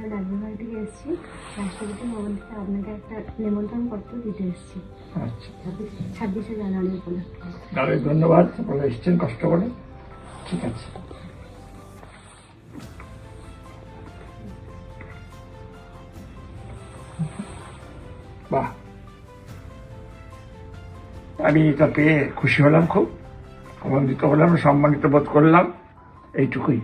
রাষ্ট্রপতি ভবন থেকে আপনাকে একটা নিমন্ত্রণ পত্র দিতে এসেছি। আচ্ছা। ছাব্বিশে জানুয়ারি উপলক্ষে। দাদা ধন্যবাদ আপনারা এসছেন কষ্ট করে। ঠিক আছে। বাহ। আমি এটা পেয়ে খুশি হলাম খুব। আনন্দিত হলাম সম্মানিত বোধ করলাম। এইটুকুই।